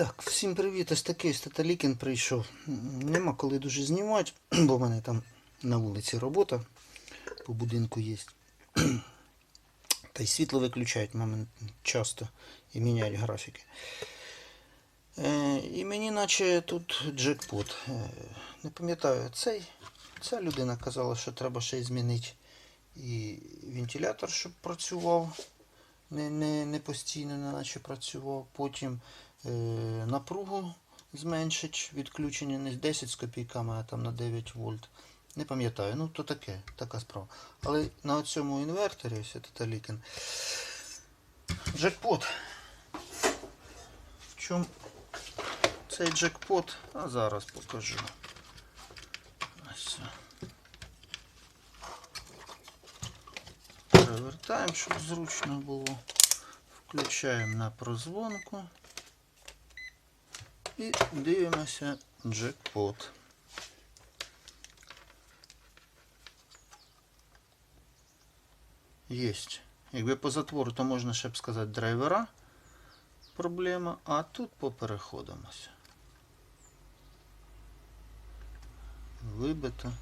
Так, всім привіт, ось такий ось Таталікін прийшов. Нема коли дуже знімати, бо в мене там на вулиці робота по будинку є. Та й світло виключають момент часто і міняють графіки. Е, і мені наче тут джекпот. Е, не пам'ятаю, цей, ця людина казала, що треба ще й змінити і вентилятор, щоб працював. Не, не, не постійно, не наче працював. Потім напругу зменшить відключення не з 10 з копійками, а там на 9 вольт. Не пам'ятаю, ну то таке, така справа. Але на цьому інверторі, ось Таталікін, джекпот. В чому цей джекпот? А зараз покажу. Перевертаємо, щоб зручно було. Включаємо на прозвонку. І дивимося джекпот. Єсть. Якби по затвору, то можна ще б сказати драйвера проблема, а тут попереходимося. Вибито.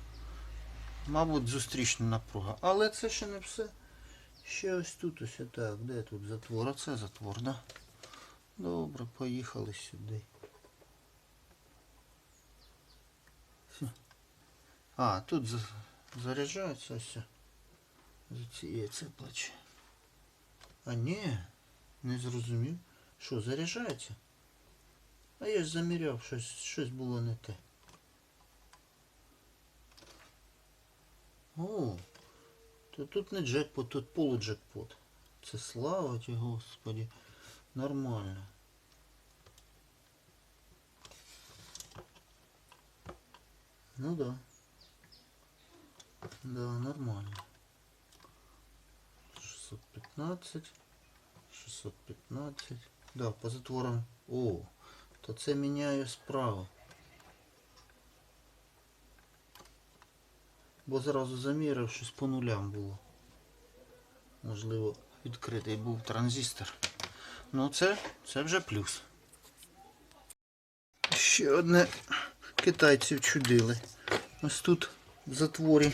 Мабуть, зустрічна напруга. Але це ще не все. Ще ось тут ось так. Де тут затвор? А це затвор, да? Добре, поїхали сюди. А, тут за- заряджається ось. За цієї цеплачі. А ні, не зрозумів. Що, заряджається? А я ж заміряв, щось, щось було не те. О, то тут не джекпот, тут полуджекпот. Це слава ті, господі. Нормально. Ну да. Да, нормально. 615. 615. Да, по затворам. О, то це міняю справа. Бо зразу заміряв, щось по нулям було. Можливо, відкритий був транзистор. Ну це, це вже плюс. Ще одне китайців чудили. Ось тут в затворі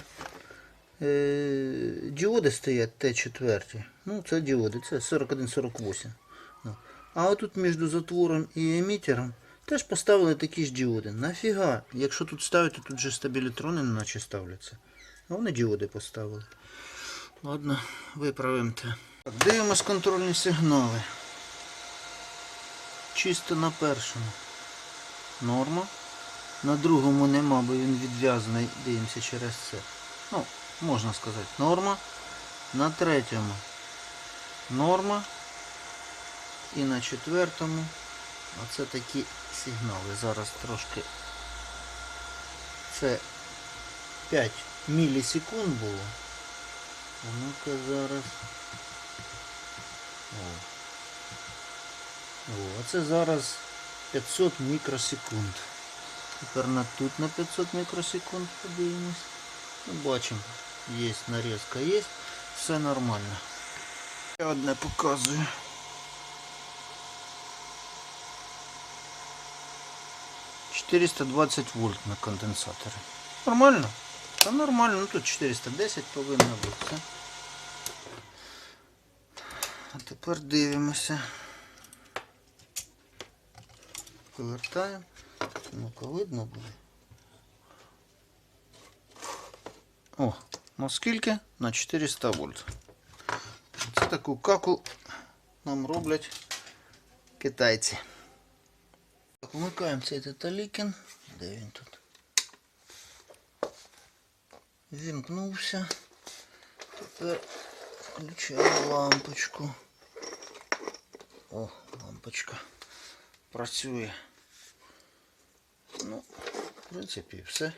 діоди стоять Т4. Ну, це діоди, це 4148. Ну. А отут між затвором і емітером теж поставили такі ж діоди. Нафіга? Якщо тут ставити, тут же стабілітрони наче ставляться. А вони діоди поставили. Ладно, виправимо те. Дивимось контрольні сигнали. Чисто на першому. Норма. На другому нема, бо він відв'язаний, дивимося через це. Ну, можна сказати, норма. На третьому норма. І на четвертому. Оце такі сигнали. Зараз трошки. Це 5 мілісекунд було. Ну-ка зараз. О. О, це зараз 500 мікросекунд. Тепер на тут на 500 мікросекунд подивимось. Ну, бачимо, є нарізка, є, все нормально. Ще одне показую. «420 вольт на конденсаторі. Нормально? Та нормально, ну тут 410 повинно бути. А тепер дивимося. Повертаємо. Ну-ка видно буде. О, ну скільки? На 400 вольт. Це таку каку нам роблять китайці. Так, вмикаємо цей теталікін. Де він тут? Вімкнувся. Тепер включаємо лампочку. О, лампочка працює. Ну, в принципі, все.